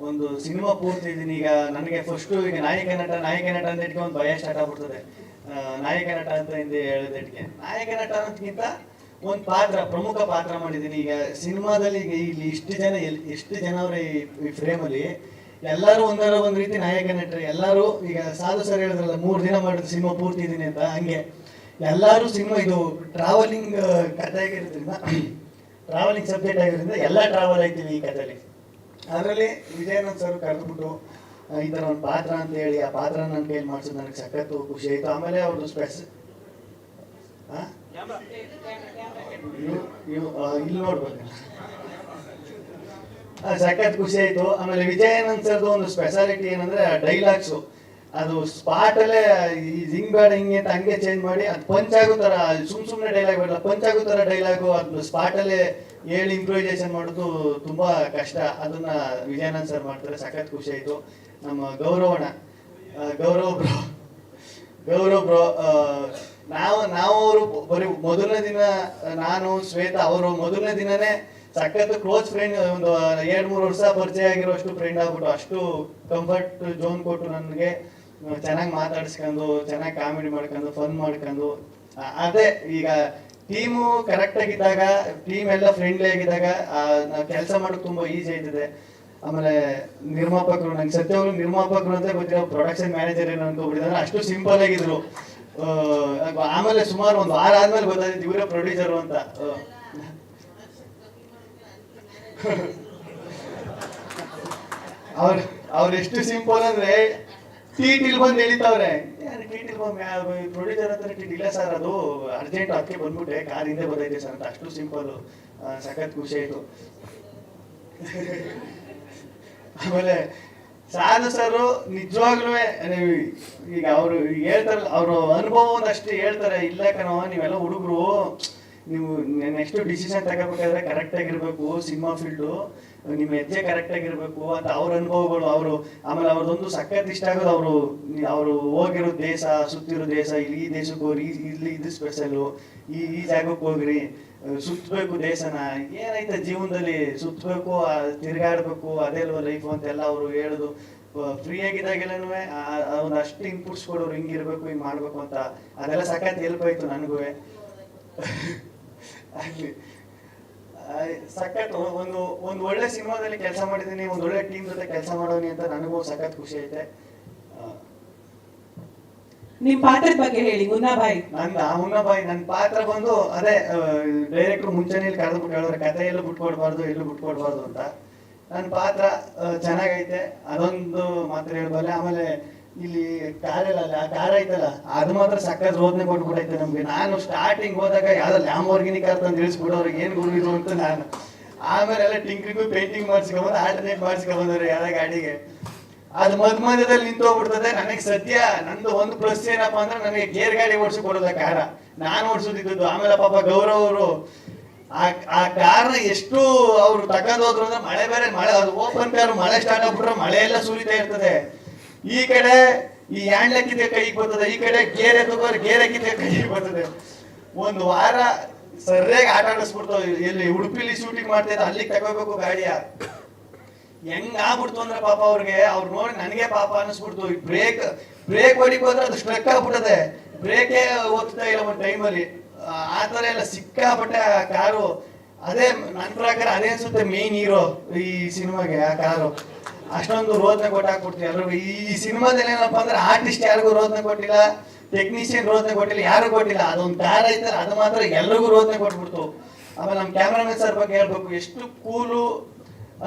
ಒಂದು ಸಿನಿಮಾ ಪೂರ್ತಿ ಇದೀನಿ ಈಗ ನನಗೆ ಫಸ್ಟ್ ಈಗ ನಾಯಕ ನಟ ನಾಯಕ ನಟ ಅಂತ ಒಂದು ಭಯ ಸ್ಟಾರ್ಟ್ ಆಗ್ಬಿಡ್ತದೆ. ನಾಯಕ ನಟ ಅಂತ ಹಿಂದೆ ಹೇಳಿದಟ್ಟಿಗೆ ನಾಯಕ ನಟ ಅನ್ನೋದಕ್ಕಿಂತ ಒಂದು ಪಾತ್ರ, ಪ್ರಮುಖ ಪಾತ್ರ ಮಾಡಿದ್ದೀನಿ. ಈಗ ಸಿನಿಮಾದಲ್ಲಿ ಈಗ ಇಲ್ಲಿ ಇಷ್ಟು ಜನ ಎಲ್ಲಿ ಎಷ್ಟು ಜನ ಅವರ ಈ- ಫ್ರೇಮಲ್ಲಿ ಎಲ್ಲರೂ ಒಂದರ ಒಂದು ರೀತಿ ನಾಯಕ ನಟರು, ಎಲ್ಲರೂ ಈಗ ಸಾಧು ಸರ್ ಹೇಳಿದ್ರಲ್ಲ, ಮೂರು ದಿನ ಮಾಡಿದ್ರು ಸಿನಿಮಾ ಪೂರ್ತಿ ಇದೀನಿ ಅಂತ, ಹಂಗೆ. ಎಲ್ಲರೂ ಸಿನಿಮಾ ಇದು ಟ್ರಾವೆಲಿಂಗ್ ಕಥೆ ಆಗಿರೋದ್ರಿಂದ ಟ್ರಾವೆಲಿಂಗ್ ಸಬ್ಜೆಕ್ಟ್ ಆಗಿರೋದ್ರಿಂದ ಎಲ್ಲ ಟ್ರಾವೆಲ್ ಆಯ್ತೀವಿ ಈ ಕಥೆಯಲ್ಲಿ. ಅದರಲ್ಲಿ ವಿಜಯನಂದ್ ಸರ್ ಕರೆದ್ಬಿಟ್ಟು ಈ ಥರ ಒಂದು ಪಾತ್ರ ಅಂತ ಹೇಳಿ ಆ ಪಾತ್ರ ನನ್ನ ಕೈಯಲ್ಲಿ ಮಾಡಿಸೋದು ನನಗೆ ಸಖತ್ತು ಖುಷಿ ಆಯಿತು. ಆಮೇಲೆ ಅವ್ರದ್ದು ಸ್ಪೆಸ್ ಇಲ್ಲಿ ನೋಡ್ಬೇಕಲ್ಲ ಆ, ಸಖತ್ ಖುಷಿ ಆಯ್ತು. ಆಮೇಲೆ ವಿಜಯಾನಂದ್ ಸರ್ದು ಒಂದು ಸ್ಪೆಷಾಲಿಟಿ ಏನಂದ್ರೆ ಡೈಲಾಗ್ಸು ಅದು ಸ್ಪಾಟ್ ಅಲ್ಲೇ ಹಿಂಗ್ ಬೇಡ ಹಿಂಗೆ ಅಂತ ಹಂಗೆ ಚೇಂಜ್ ಮಾಡಿ ಅದು ಪಂಚ್ ಆಗೋ ತರ, ಸುಮ್ ಸುಮ್ನೆ ಡೈಲಾಗ್ ಬೇಡ ಪಂಚ್ ಆಗೋ ತರ ಡೈಲಾಗು ಅದು ಸ್ಪಾಟ್ ಅಲ್ಲೇ ಹೇಳಿ ಇಂಪ್ರೂವೈಸೇಷನ್ ಮಾಡೋದು ತುಂಬಾ ಕಷ್ಟ. ಅದನ್ನ ವಿಜಯಾನಂದ್ ಸರ್ ಮಾಡ್ತಾರೆ. ಸಖತ್ ಖುಷಿ ಆಯ್ತು. ನಮ್ಮ ಗೌರವಣ ಗೌರವ ಬ್ರೋ ಗೌರವ್ ಬ್ರೋ ನಾವು ನಾವು ಅವರು ಬರೀ ಮೊದಲನೇ ದಿನ ನಾನು, ಶ್ವೇತಾ ಅವರು ಮೊದಲನೇ ದಿನನೇ ಸಖತ್ ಕ್ಲೋಸ್ ಫ್ರೆಂಡ್ ಒಂದು ಎರಡ್ ಮೂರು ವರ್ಷ ಪರಿಚಯ ಆಗಿರೋಷ್ಟು ಫ್ರೆಂಡ್ ಆಗ್ಬಿಟ್ಟು ಅಷ್ಟು ಕಂಫರ್ಟ್ ಜೋನ್ ಕೊಟ್ಟು ನನಗೆ. ಚೆನ್ನಾಗಿ ಮಾತಾಡ್ಸ್ಕೊಂಡು, ಚೆನ್ನಾಗಿ ಕಾಮಿಡಿ ಮಾಡ್ಕೊಂಡು ಫನ್ ಮಾಡ್ಕೊಂಡು ಅದೇ ಈಗ ಟೀಮು ಕರೆಕ್ಟ್ ಆಗಿದ್ದಾಗ ಟೀಮ್ ಎಲ್ಲ ಫ್ರೆಂಡ್ಲಿ ಆಗಿದ್ದಾಗ ಕೆಲಸ ಮಾಡೋಕೆ ತುಂಬಾ ಈಸಿ ಆಯ್ತದೆ. ಆಮೇಲೆ ನಿರ್ಮಾಪಕರು, ನಂಗೆ ಸತ್ಯವಾಗ್ಲೂ ನಿರ್ಮಾಪಕರು ಅಂತ ಗೊತ್ತಿರೋ ಪ್ರೊಡಕ್ಷನ್ ಮ್ಯಾನೇಜರ್ ಏನು ಅನ್ಕೊಬಿಟ್ಟಿದ್ರೆ ಅಷ್ಟು ಸಿಂಪಲ್ ಆಗಿದ್ರು. ಆಮೇಲೆ ಸುಮಾರು ಒಂದು ವಾರ ಆದ್ಮೇಲೆ ಗೊತ್ತಾಯ್ತು, ಇವರೇ ಪ್ರೊಡ್ಯೂಸರು ಅಂತ. ಅವ್ರ, ಅವ್ರು ಎಷ್ಟು ಸಿಂಪಲ್ ಅಂದ್ರೆ ಟೀಟಿಲ್ ಬಂದು ಎಳಿತಾವ್ರೆ. ಬಂದು ಪ್ರೊಡ್ಯೂಸರ್ ಹತ್ರ ಟೀಟ್ ಇಲ್ಲ ಸರ್ ಅದು ಅರ್ಜೆಂಟ್ ಅದಕ್ಕೆ ಬಂದ್ಬಿಟ್ಟೆ ಕಾರ್ ಹಿಂದೆ ಬಂದೈತೆ ಸರ್ ಅಂತ. ಅಷ್ಟು ಸಿಂಪಲ್ ಸಖತ್ ಖುಷಿ ಆಯ್ತು. ಆಮೇಲೆ ಸಾಧು ಸರ್ ನಿಜವಾಗ್ಲೂ ಈಗ ಅವರು ಹೇಳ್ತಾರಲ್ಲ, ಅವರು ಅನುಭವ ಒಂದಷ್ಟು ಹೇಳ್ತಾರೆ, ಇಲ್ಲ ಕಣೋ, ನೀವೆಲ್ಲ ಹುಡುಗರು, ನೀವು ನೆಕ್ಸ್ಟ್ ಡಿಸಿಷನ್ ತಗೋಬೇಕಾದ್ರೆ ಕರೆಕ್ಟ್ ಆಗಿರ್ಬೇಕು ಸಿನಿಮಾ ಫೀಲ್ಡು ನಿಮ್ಮ ಹೆಜ್ಜೆ ಕರೆಕ್ಟ್ ಆಗಿರ್ಬೇಕು ಅಂತ ಅವ್ರ ಅನುಭವಗಳು, ಅವರು ಆಮೇಲೆ ಅವ್ರದ್ದೊಂದು ಸಖತ್ ಇಷ್ಟ ಆಗೋದು ಅವರು ಅವರು ಹೋಗಿರೋ ದೇಶ, ಸುತ್ತಿರೋ ದೇಶ, ಇಲ್ಲಿ ಈ ದೇಶಕ್ಕೆ ಹೋಗ್ರಿ, ಇಲ್ಲಿ ಇದು ಸ್ಪೆಷಲು ಈ ಈ ಜಾಗಕ್ಕೆ ಹೋಗ್ರಿ ಸುತ್ತಬೇಕು ದೇಶನ ಏನೈತೆ ಜೀವನದಲ್ಲಿ ಸುತ್ತಬೇಕು ತಿರುಗಾಡ್ಬೇಕು, ಅದೇ ಲೈಫ್ ಲೈಫು ಅಂತೆಲ್ಲ ಅವರು ಹೇಳುದು. ಫ್ರೀ ಆಗಿದ್ದಾಗೆಲ್ಲನೂ ಒಂದಷ್ಟು ಇನ್ಪುಟ್ಸ್ ಕೊಡೋರು ಹಿಂಗಿರ್ಬೇಕು ಹಿಂಗ್ ಮಾಡ್ಬೇಕು ಅಂತ ಅದೆಲ್ಲ ಸಖತ್ ಹೆಲ್ಪ್ ಆಯ್ತು ನನಗೂ ಆಗ್ಲಿ. ಸಖತ್ ಒಂದು ಒಂದು ಒಳ್ಳೆ ಸಿನಿಮಾದಲ್ಲಿ ಕೆಲಸ ಮಾಡಿದ್ದೀನಿ ಒಂದು ಒಳ್ಳೆ ಟೀಮ್ ಜೊತೆ ಕೆಲಸ ಮಾಡೋನಿ ಅಂತ ನನಗೂ ಸಖತ್ ಖುಷಿ ಐತೆ. ನಿಮ್ ಪಾತ್ರದ ಬಗ್ಗೆ ಹೇಳಿ ಹುನ್ನಾಬಾಯಿ ನನ್ನ ಹುನ್ನಾಬಾಯಿ ಬಾಯಿ ನನ್ನ ಪಾತ್ರ ಬಂದು ಅದೇ ಡೈರೆಕ್ಟರ್ ಮುಂಚೆನೇ ಕರೆದ್ಬಿಟ್ಟು ಹೇಳೋರು ಕತೆ ಎಲ್ಲೂ ಬಿಟ್ಕೊಡ್ಬಾರ್ದು ಎಲ್ಲೂ ಬಿಟ್ಕೊಡ್ಬಾರ್ದು ಅಂತ. ನನ್ನ ಪಾತ್ರ ಚೆನ್ನಾಗೈತೆ. ಅದೊಂದು ಮಾತ್ರ ಹೇಳ್ಬಲ್ಲೆ ಆಮೇಲೆ ಇಲ್ಲಿ ಕಾರಲ್ಲ ಆ ಕಾರ ಐತಲ್ಲ. ಅದು ಮಾತ್ರ ಸಕ್ಕತ್ ರೋದನೆ ಕೊಟ್ಬಿಟ್ಟೈತೆ ನಮ್ಗೆ. ನಾನು ಸ್ಟಾರ್ಟಿಂಗ್ ಹೋದಾಗ ಯಾವ್ದೋ ಲ್ಯಾಂಬೋರ್ಗಿನಿ ಕಾರ್ ತಂದು ಇಳಿಸ್ಬಿಡೋರಿಗೆ ಏನು ಇದು ಅಂತ ನಾನು. ಆಮೇಲೆ ಎಲ್ಲ ಟಿಂಕ್ರಿಗೂ ಪೇಂಟಿಂಗ್ ಮಾಡಿಸ್ಕೊಂಬಂದು ಆಲ್ಟರ್ನೇಟ್ ಮಾಡಿಸ್ಕೊಂಬಂದ್ರೆ ಯಾವ್ದೋ ಗಾಡಿಗೆ. ಅದು ಮದ್ ಮಧ್ಯದಲ್ಲಿ ನಿಂತು ಹೋಗ್ಬಿಡ್ತದೆ ನನಗೆ ಸದ್ಯ ನಂದು ಒಂದು ಪ್ಲಸ್ ಏನಪ್ಪಾ ಅಂದ್ರೆ ನನಗೆ ಗೇರ್ ಗಾಡಿ ಓಡಿಸಿ ಕೊಡೋದ ಕಾರ. ನಾನು ಓಡಿಸೋದಿದ್ದು ಆಮೇಲೆ ಪಾಪ ಗೌರವ್ ಅವರು, ಆ ಆ ಕಾರ್ನ ಎಷ್ಟು ಅವ್ರು ತಗೊಂಡ್ ಹೋದ್ರು ಅಂದ್ರೆ ಮಳೆ ಬೇರೆ ಮಳೆ, ಅದು ಓಪನ್ ಕಾರ್ ಮಳೆ ಸ್ಟಾರ್ಟ್ ಆಗ್ಬಿಟ್ರೆ ಮಳೆ ಎಲ್ಲ ಸುರಿತಾ ಇರ್ತದೆ. ಈ ಕಡೆ ಈ ಹ್ಯಾಂಡ್ ಹಾಕಿದ್ರೆ ಕೈಗೆ ಬರ್ತದೆ, ಈ ಕಡೆ ಗೇರೆ ತಗೋರ್ ಗೇರ್ ಕೈಗೆ ಬರ್ತದೆ. ಒಂದು ವಾರ ಸರಿಯಾಗಿ ಆಟ ಆಡಿಸ್ಬಿಡ್ತಾವ ಎಲ್ಲಿ ಉಡುಪಿಲಿ ಶೂಟಿಂಗ್ ಮಾಡ್ತಾ ಇದ್ದ, ಅಲ್ಲಿಗೆ ತಗೋಬೇಕು ಗಾಡಿಯ ಹೆಂಗ್ ಆಗ್ಬಿಡ್ತು ಅಂದ್ರೆ ಪಾಪ ಅವ್ರಿಗೆ, ಅವ್ರು ನೋಡಿ ನನಗೆ ಪಾಪ ಅನಿಸ್ಬಿಡ್ತು. ಬ್ರೇಕ್ ಬ್ರೇಕ್ ಹೊಡಿಕ್ ಹೋದ್ರೆ ಅದು ಸ್ಟ್ರಕ್ ಆಗ್ಬಿಡದೆ. ಬ್ರೇಕೇ ಓದ್ತಾ ಇಲ್ಲ ಒಂದು ಟೈಮಲ್ಲಿ ಆ ಥರ ಎಲ್ಲ ಸಿಕ್ಕಾಪಟ್ಟೆ ಆ ಕಾರು. ಅದೇ ನನ್ನ ಪ್ರಕಾರ ಅದೇ ಅನ್ಸುತ್ತೆ ಮೇನ್ ಹೀರೋ ಈ ಸಿನಿಮಾಗೆ ಆ ಕಾರು. ಅಷ್ಟೊಂದು ರೋದನೆ ಕೊಟ್ಟಾಕ್ಬಿಡ್ತೀವಿ ಎಲ್ರಿಗೂ. ಈ ಸಿನಿಮಾದಲ್ಲಿ ಏನಪ್ಪ ಅಂದ್ರೆ ಆರ್ಟಿಸ್ಟ್ ಯಾರಿಗೂ ರೋದನೆ ಕೊಟ್ಟಿಲ್ಲ ಟೆಕ್ನಿಷಿಯನ್ ರೋದನೆ ಕೊಟ್ಟಿಲ್ಲ, ಯಾರು ಕೊಟ್ಟಿಲ್ಲ. ಅದೊಂದು ಕಾರ್ ಐತಲ್ಲ ಅದು ಮಾತ್ರ ಎಲ್ರಿಗೂ ರೋದನೆ ಕೊಟ್ಬಿಡ್ತು. ಆಮೇಲೆ ನಮ್ಮ ಕ್ಯಾಮ್ರಾಮನ್ ಸರ್ ಬಗ್ಗೆ ಹೇಳ್ಬೇಕು, ಎಷ್ಟು ಕೂಲು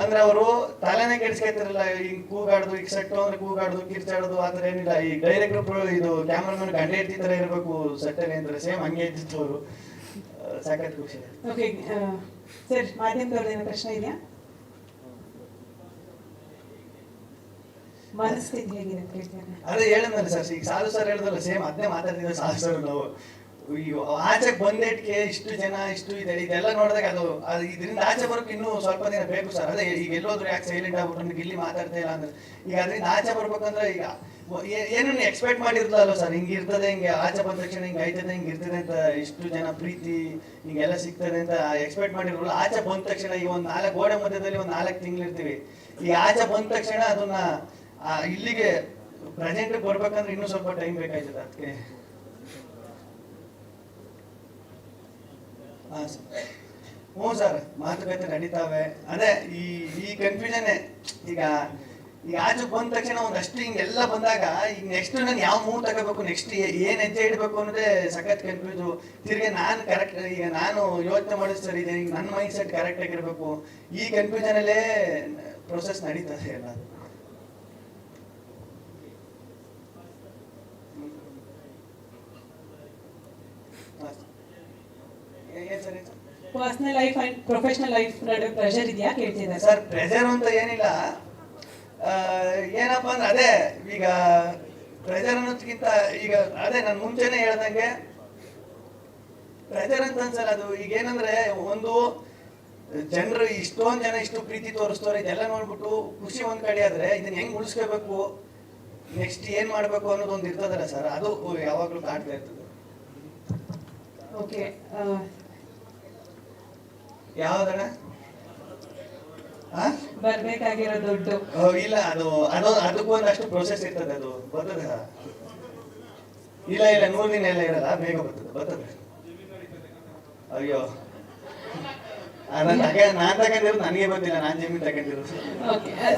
ಅಂದ್ರೆ ಅವರು ತಲೆನೇ ಕೆಡಿಸ್ಕೊತಿರಲ್ಲ ಹಿಂಗ್ ಕೂಗಾಡ್ದು ಈಗ ಸೆಟ್ಟು ಅಂದ್ರೆ ಕೂಗಾಡ್ದು, ಕಿರ್ಚಾಡೋದು, ಆ ಥರ ಏನಿಲ್ಲ. ಈ ಡೈರೆಕ್ಟರ್ ಇದು ಕ್ಯಾಮ್ರಾಮನ್ ಗಂಡ ಇರ್ತಿ ಥರ ಇರಬೇಕು ಸೆಟ್ಟಲ್ಲಿ ಅಂದ್ರೆ ಸೇಮ್ ಹಂಗೆ ಇದ್ದಿತ್ತು ಅವರು. ಸಾಕತ್ ಖುಷಿ. ಓಕೆ ಸರ್, ಮಾಧ್ಯಮದವ್ರದ್ದು ಏನೋ ಪ್ರಶ್ನೆ ಇದೆಯಾ? ಅದೇ ಹೇಳಿದ್ನಲ್ಲ ಸರ್, ಈಗ ಸಾಧು ಸರ್ ಹೇಳಿದ್ರಲ್ಲ ಸೇಮ್ ಅದನ್ನೇ ಮಾತಾಡ್ತಿದ್ದೆ ಸಾಧು ಸರ್ ನಾವು. ಈ ಆಚೆ ಬಂದೇಟ್ಗೆ ಇಷ್ಟು ಜನ, ಇಷ್ಟು ಇದೆ ಇದೆಲ್ಲ ನೋಡಿದಾಗ ಅದು ಅದು ಇದರಿಂದ ಆಚೆ ಬರೋಕೆ ಇನ್ನೂ ಸ್ವಲ್ಪ ದಿನ ಬೇಕು ಸರ್. ಅದೇ ಈಗ ಎಲ್ಲೋದ್ರು ಯಾಕೆ ಸೈಲೆಂಟ್ ಆಗ್ಬಿಟ್ರು ನನಗೆ ಇಲ್ಲಿ ಮಾತಾಡ್ತಾ ಇಲ್ಲ ಅಂದ್ರೆ. ಈಗ ಅದರಿಂದ ಆಚೆ ಬರ್ಬೇಕಂದ್ರೆ ಈಗ ಏನನ್ನ ಎಕ್ಸ್ಪೆಕ್ಟ್ ಮಾಡಿರ್ಲಲ್ಲ ಸರ್, ಹಿಂಗೆ ಇರ್ತದೆ, ಹಿಂಗೆ ಆಚೆ ಬಂದ ತಕ್ಷಣ ಹಿಂಗೆ ಆಯ್ತದೆ, ಹಿಂಗೆ ಇರ್ತದೆ ಅಂತ ಇಷ್ಟು ಜನ ಪ್ರೀತಿ, ಹಿಂಗೆಲ್ಲ ಸಿಗ್ತದೆ ಅಂತ ಎಕ್ಸ್ಪೆಕ್ಟ್ ಮಾಡಿರಲ್ಲ. ಆಚೆ ಬಂದ ತಕ್ಷಣ ಈಗ ಒಂದು ನಾಲ್ಕು, ಗೋಡೆ ಮಧ್ಯದಲ್ಲಿ ಒಂದು ನಾಲ್ಕು ತಿಂಗಳಿರ್ತೀವಿ. ಈಗ ಈ ಆಚೆ ಬಂದ ತಕ್ಷಣ ಅದನ್ನ ಇಲ್ಲಿಗೆ ಪ್ರೆಸೆಂಟ್ ಬರ್ಬೇಕಂದ್ರೆ ಇನ್ನೂ ಸ್ವಲ್ಪ ಟೈಮ್ ಬೇಕಾಯ್ತದೆ ಅದಕ್ಕೆ. ಹ್ಞೂ ಸರ್, ಮಾತುಕತೆ ನಡೀತಾವೆ ಅದೇ, ಈ ಈ ಕನ್ಫ್ಯೂಷನ್ನೇ ಈಗ ಈಗ ಆಚೆ ಬಂದ ತಕ್ಷಣ ಒಂದಷ್ಟು ಹಿಂಗೆಲ್ಲ ಬಂದಾಗ, ಈಗ ನೆಕ್ಸ್ಟ್ ನಾನು ಯಾವ ಮೂವ್ ತಗೋಬೇಕು ನೆಕ್ಸ್ಟ್ ಏನ್ ಹೆಜ್ಜೆ ಇಡಬೇಕು ಅನ್ನೋದೇ ಸಖತ್ ಕನ್ಫ್ಯೂಸು ತಿರ್ಗಿ ನಾನು ಕರೆಕ್ಟ್ ಈಗ ನಾನು ಯೋಚನೆ ಮಾಡೋದು ಸರಿ ಇದೆ ಈಗ ನನ್ನ ಮೈಂಡ್ ಸೆಟ್ ಕರೆಕ್ಟ್ ಆಗಿರ್ಬೇಕು. ಈ ಕನ್ಫ್ಯೂಷನ್ ಅಲ್ಲೇ ಪ್ರೊಸೆಸ್ ನಡೀತದೆ ಎಲ್ಲ ಹಾಂ ಏನು ಸರ್ ಇದು? Personal life and professional life ನಡುವೆ ಪ್ರೆಷರ್ ಇದೆಯಾ ಕೇಳ್ತಿದ್ದೆ ಸರ್? ಪ್ರೆಷರ್ ಅಂತ ಏನಿಲ್ಲ. ಆ, ಏನಪ್ಪ ಅಂದ್ರೆ ಅದೇ ಈಗ ಪ್ರೆಷರ್ ಅನ್ನೋದಕ್ಕಿಂತ ಈಗ ಅದೇ ನಾನು ಮುಂಚೆನೆ ಹೇಳ್ದಂಗೆ ಪ್ರೆಷರ್ ಅಂತ ಅನ್ಸಲ್ಲ ಅದು. ಈಗ ಏನಂದ್ರೆ ಒಂದು ಜನರು ಇಷ್ಟೊಂದು ಜನ ಇಷ್ಟು ಪ್ರೀತಿ ತೋರಿಸ್ತಾರೆ ಇದೆಲ್ಲ ನೋಡ್ಬಿಟ್ಟು ಖುಷಿ ಒಂದ್ ಕಡೆ ಆದ್ರೆ ಇದನ್ನ ಹೆಂಗ್ ಉಳಿಸ್ಕೋಬೇಕು? ನೆಕ್ಸ್ಟ್ ಏನ್ ಮಾಡ್ಬೇಕು ಅನ್ನೋದು ಒಂದು ಇರ್ತದಲ್ಲ ಸರ್ ಅದು ಯಾವಾಗ್ಲೂ ಕಾಡ್ತಾ ಇರ್ತದೆ. ಓಕೆ ಯಾವ್ದಣ್ಣ? ಹಾ ಬರ್ಬೇಕಾಗಿರೋ ದುಡ್ಡು. ಇಲ್ಲ ಅದು ಅದು ಅದಕ್ಕೂ ಒಂದಷ್ಟು ಪ್ರೊಸೆಸ್ ಇರ್ತದೆ ಅದು. ಬರ್ತದೆ ಇಲ್ಲ ಇಲ್ಲ ನೂರು ದಿನ ಎಲ್ಲ ಇರಲ್ಲ ಬೇಗ ಬರ್ತದೆ ಬರ್ತದೆ. ಅಯ್ಯೋ. ನಾನ್ ತಗೊಂಡಿರೋದು ನನಗೆ ಗೊತ್ತಿಲ್ಲ ನಾನ್ ಜಮೀನ್ ತಗೊಂಡಿರೋದು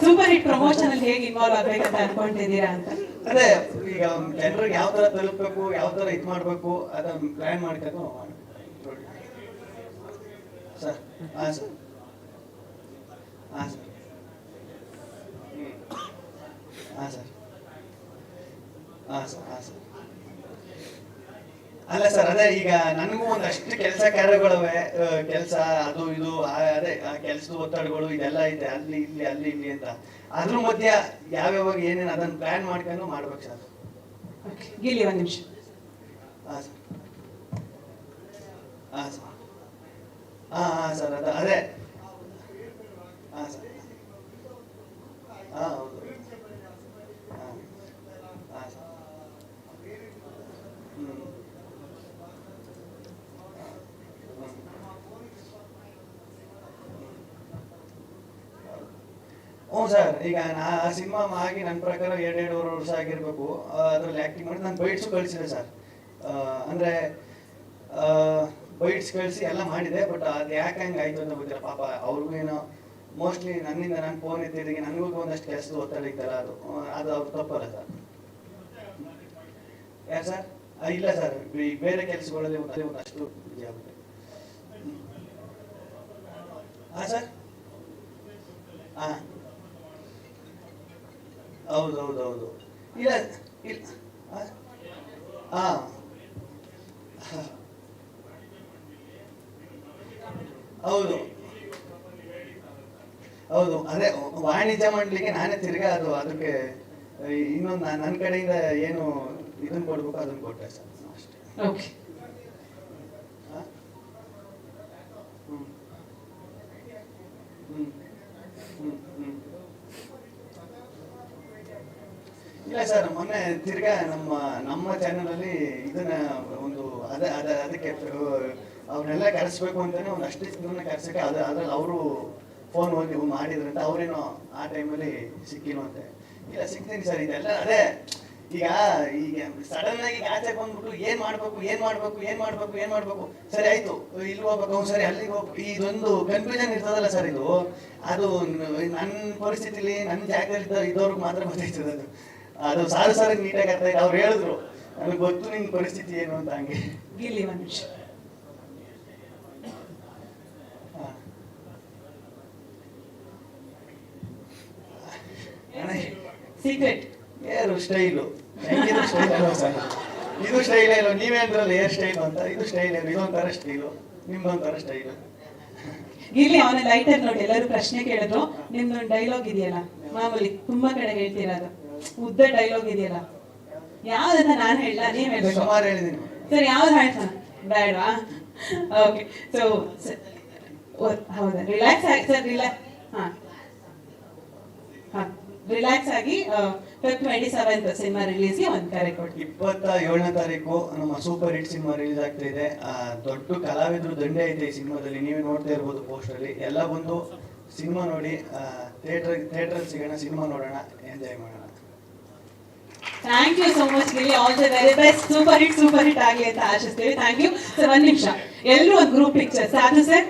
ಸೂಪರ್ ಹಿಟ್ ಪ್ರಮೋಷನ್ ಅಲ್ಲಿ ಹೇಗೆ ಇನ್ವಾಲ್ವ್ ಆಗ್ಬೇಕಂತ ಅನ್ಕೊಂಡಿದ್ದೀರಾ ಅಂತ? ಅದೇ ಈಗ ಜನರಿಗೆ ಯಾವ ತರ ತಲುಪಬೇಕು ಯಾವ ತರ ಇದ್ ಮಾಡ್ಬೇಕು ಅದನ್ನ ಪ್ಲಾನ್ ಮಾಡ್ಕೊಂಡು ಸರ್ ಹಾ ಸರ್. ಹಾ ಸರ್. ಹಾಂ ಸರ್. ಹಾ ಸರ್ ಹಾ ಸರ್. ಅಲ್ಲ ಸರ್ ಅದೇ ಈಗ ನನಗೂ ಒಂದಷ್ಟು ಕೆಲಸ ಕಾರ್ಯಗಳವೆ ಕೆಲಸ ಅದು ಇದು ಆ, ಅದೇ ಕೆಲಸದ ಒತ್ತಡಗಳು ಇದೆಲ್ಲ ಇದೆ ಅಲ್ಲಿ ಇಲ್ಲಿ ಅಲ್ಲಿ ಇಲ್ಲಿ ಅಂತ. ಅದ್ರ ಮಧ್ಯ ಯಾವ್ಯಾವಾಗ ಏನೇನು ಅದನ್ನ ಪ್ಲಾನ್ ಮಾಡ್ಕೊಂಡು ಮಾಡ್ಬೇಕು ಸರ್. ಇಲ್ಲಿ ಒಂದ್ ಒಂದು ನಿಮಿಷ. ಹಾಂ ಸರ್. ಹಾಂ ಸರ್. ಹಾಂ ಹಾಂ ಸರ್, ಅದ, ಅದೇ. ಹಾಂ ಸರ್. ಹಾಂ ಹೌದು. ಹಾಂ ಹಾಂ ಸರ್. ಹ್ಞೂ ಹ್ಞೂ ಸರ್, ಈಗ ನಾ ಆ ಸಿನಿಮಾ ಆಗಿ ನನ್ನ ಪ್ರಕಾರ ಎರಡು ಎರಡೂವರೆ ವರ್ಷ ಆಗಿರಬೇಕು. ಅದರಲ್ಲಿ ಆ್ಯಕ್ಟಿಂಗ್ ಮಾಡಿ ನಾನು ಬೈಟ್ಸು ಕಳಿಸಿದೆ, ಸರ್. ಅಂದರೆ ಬೈಟ್ಸ್ ಕಳಿಸಿ ಎಲ್ಲ ಮಾಡಿದೆ ಬಟ್ ಅದು ಯಾಕೆ ಹಂಗೆ ಆಯಿತು ಅಂತ ಗೊತ್ತಿಲ್ಲ. ಪಾಪ ಅವ್ರಿಗೂ ಏನೋ ಮೋಸ್ಟ್ಲಿ ನನ್ನಿಂದ ನಾನು ಫೋನ್ ಎತ್ತಿದ್ದಕ್ಕೆ ನನಗೂ ಒಂದಷ್ಟು ಕೆಲಸದ ಒತ್ತಡ ಇತ್ತಲ್ಲ ಅದು. ಅದು ಅವ್ರು ತಪ್ಪಲ್ಲ ಸರ್ ಯಾರು ಸರ್ ಇಲ್ಲ ಸರ್ ಈ ಬೇರೆ ಕೆಲಸಗಳಲ್ಲಿ ಒಂದು ಒಂದಷ್ಟು ಆಗ್ಬಿಟ್ಟೆ ಹಾಂ ಸರ್ ಹಾಂ ಹೌದು ಹೌದು ಹೌದು. ಇಲ್ಲ ಇಲ್ಲ. ಹಾಂ ಹೌದು. ಹೌದು. ಅದೇ ವಾಣಿಜ್ಯ ಮಾಡ್ಲಿಕ್ಕೆ ನಾನೇ ತಿರ್ಗಾ ಅದು ಅದಕ್ಕೆ ಇನ್ನೊಂದು ನನ್ನ ಕಡೆಯಿಂದ ಏನು ಇದನ್ನ ಕೊಡ್ಬೇಕು ಅದನ್ನ ಕೊಟ್ಟೆ ಸರ್. ಅಷ್ಟೇ. ಇಲ್ಲ ಸರ್ ಮೊನ್ನೆ ತಿರ್ಗಾ ನಮ್ಮ ನಮ್ಮ ಚಾನೆಲ್ ಅಲ್ಲಿ ಇದನ್ನ ಒಂದು ಅದ ಅದ ಅದಕ್ಕೆ ಅವ್ರನ್ನೆಲ್ಲ ಕರೆಸ್ಬೇಕು ಅಂತಾನೆ ಒಂದು ಅಷ್ಟೇ ಜನ ಕರೆಸಕ್ಕೆ ಅದ್ರ ಅದ್ರಲ್ಲಿ ಅವರು ಫೋನ್ ಹೋಗಿ ಮಾಡಿದ್ರಂತ ಅವ್ರೇನೋ ಆ ಟೈಮಲ್ಲಿ ಅಂತ. ಇಲ್ಲ ಸಿಗ್ತೀನಿ ಸರ್, ಇದೆಲ್ಲ ಅದೇ. ಈಗ ಈಗ ಸಡನ್ ಆಗಿ ಆಚೆ ಬಂದ್ಬಿಟ್ಟು ಏನ್ ಮಾಡ್ಬೇಕು ಏನ್ ಮಾಡ್ಬೇಕು ಏನ್ ಮಾಡ್ಬೇಕು ಏನ್ ಮಾಡ್ಬೇಕು? ಸರಿ, ಆಯ್ತು. ಇಲ್ಲಿ ಹೋಗ್ಬೇಕು ಸರಿ ಅಲ್ಲಿಗೆ ಹೋಗ್ಬೇಕು. ಇದೊಂದು ಕನ್ಫ್ಯೂಷನ್ ಇರ್ತದಲ್ಲ ಸರ್ ಇದು. ಅದು ನನ್ನ ಪರಿಸ್ಥಿತಿಲಿ ನನ್ನ ಜಾಗದಲ್ಲಿ ಇದ್ದ- ಇದ್ದವ್ರಿಗೆ ಮಾತ್ರ ಗೊತ್ತಾಯ್ತದೆ ಅದು. ಅದು ಸಾರು ಸಾರಿ ನೀಟಾಗಿ ಅರ್ಥ ಅವ್ರು ಹೇಳಿದ್ರು, ನನಗೆ ಗೊತ್ತು ನಿನ್ ಪರಿಸ್ಥಿತಿ ಏನು ಅಂತ ಹಂಗೆ. ಇಲ್ಲಿ ಒಂದು ನಿಮಿಷ ಹಾ. ಅಣ್ಣ, ಸೀಕ್ರೆಟ್ ಏರು ಸ್ಟೈಲು ಇದು ಸ್ಟೈಲ್ ಏನು? ನೀವೇ ಅಂದ್ರಲ್ಲ ಏರ್ ಸ್ಟೈಲ್ ಅಂತ. ಇದು ಸ್ಟೈಲ್ ಇದೊಂಥರ ಸ್ಟೈಲು ನಿಮ್ದೊಂಥರ ಸ್ಟೈಲು ಇಲ್ಲಿ ಅವನ ಲೈಟರ್ ನೋಡಿ. ಎಲ್ಲರೂ ಪ್ರಶ್ನೆ ಕೇಳಿದ್ರು. ನಿಮ್ದೊಂದು ಡೈಲಾಗ್ ಇದೆಯಲ್ಲ? ಮಾಮೂಲಿ ತುಂಬಾ ಕಡೆ ಹೇಳ್ತೀರದು ಉದ್ದ ಡೈಲಾಗ್ ಇದೆಯಲ್ಲ? ಯಾವ್ದನ್ನ ನಾನು ಹೇಳ ನೀವ್ ಹೇಳ್ಬೇಕು. ಸುಮಾರು ಹೇಳಿದ್ದೀನಿ. ಸರಿ ಯಾವ್ದು ಹೇಳ್ತಾನ ಬೇಡವಾ? ಓಕೆ ಸೊ ಹೌದಾ? ರಿಲ್ಯಾಕ್ಸ್ ಆಗಿ ಸರ್ ರಿಲ್ಯಾಕ್ಸ್ ಹಾ. ರಿಲ್ಯಾಕ್ಸ್ ಆಗಿ ಟ್ವೆಂಟಿ ಸೆವೆಂತ್ ಸಿನಿಮಾ ರಿಲೀಸ್ಗೆ ಒಂದು ಕರೆ ಕೊಟ್ಟು ಇಪ್ಪತ್ತ ಏಳನೇ ತಾರೀಕು ನಮ್ಮ ಸೂಪರ್ ಹಿಟ್ ಸಿನಿಮಾ ರಿಲೀಸ್ ಆಗ್ತಾ ಇದೆ. ದೊಡ್ಡ ಕಲಾವಿದ್ರು ದಂಡೆ ಐತೆ ಈ ಸಿನಿಮಾದಲ್ಲಿ ನೀವು ನೋಡ್ತಾ ಇರ್ಬೋದು ಪೋಸ್ಟರ್ ಅಲ್ಲಿ. ಎಲ್ಲ ಬಂದು ಸಿನಿಮಾ ನೋಡಿ ಥಿಯೇಟರ್ ಥಿಯೇಟರ್ ಸಿಗೋಣ ಸಿನಿಮಾ ನೋಡೋಣ. ಎಂಜಾಯ್ ಮಾಡೋಣ. Thank you so much Gilli. All the very best super hit super hit ಆಗಲಿ ಅಂತ ಆಶಿಸ್ತೀವಿ. ಥ್ಯಾಂಕ್ ಯು ಸರ್ ಒಂದು ನಿಮಿಷ. ಎಲ್ಲರೂ ಒಂದು ಗ್ರೂಪ್ ಪಿಕ್ಚರ್ ಸಾಧು ಸರ್?